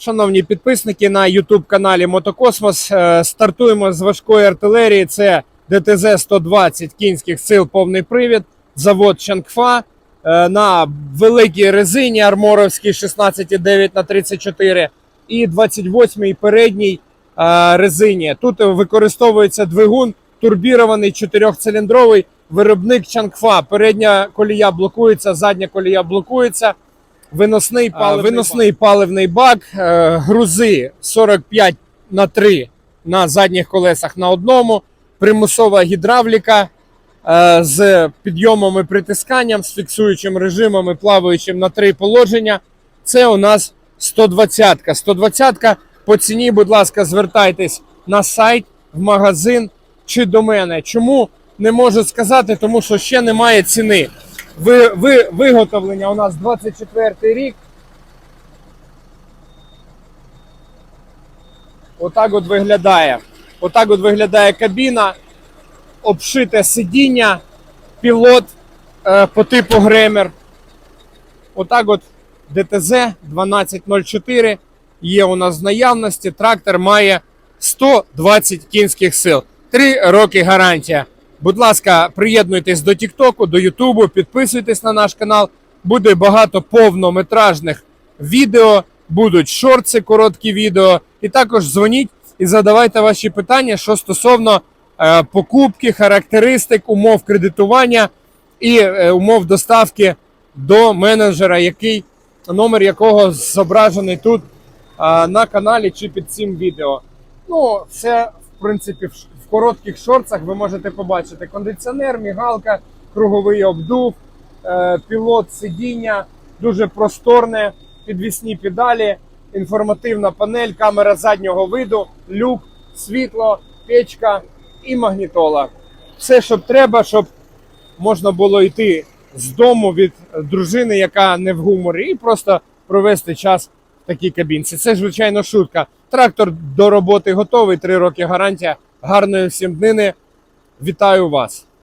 Шановні підписники на YouTube каналі Мотокосмос. е, Стартуємо з важкої артилерії. Це ДТЗ 120 кінських сил, повний привід, завод Чангфа е, на великій резині арморовській 16,9 на 34 і 28-й передній е, резині. Тут використовується двигун турбірований чотирьохциліндровий виробник Чангфа. Передня колія блокується, задня колія блокується. Виносний паливний, виносний паливний бак, е, грузи 45 на 3 на задніх колесах на одному, примусова гідравліка е, з підйомом і притисканням, з фіксуючим режимом і плаваючим на три положення. Це у нас 120-ка. 120-ка по ціні, будь ласка, звертайтесь на сайт, в магазин чи до мене. Чому не можу сказати, тому що ще немає ціни. Ви, ви, виготовлення у нас 24 рік. Отак от виглядає. Отак от виглядає кабіна, обшите сидіння, пілот е, по типу Гремер. Отак от ДТЗ 1204 є у нас в наявності. Трактор має 120 кінських сил. Три роки гарантія. Будь ласка, приєднуйтесь до Тіктоку, до Ютубу, підписуйтесь на наш канал. Буде багато повнометражних відео, будуть шорти, короткі відео. І також дзвоніть і задавайте ваші питання, що стосовно е, покупки, характеристик, умов кредитування і е, умов доставки до менеджера, який номер якого зображений тут е, на каналі чи під цим відео. Ну, все, в принципі, в, коротких шорцах ви можете побачити кондиціонер, мігалка, круговий обдув, е, пілот сидіння, дуже просторне, підвісні педалі, інформативна панель, камера заднього виду, люк, світло, печка і магнітола. Все, що треба, щоб можна було йти з дому від дружини, яка не в гуморі, і просто провести час в такій кабінці. Це, звичайно, шутка. Трактор до роботи готовий, три роки гарантія. Гарної всім днини. Вітаю вас!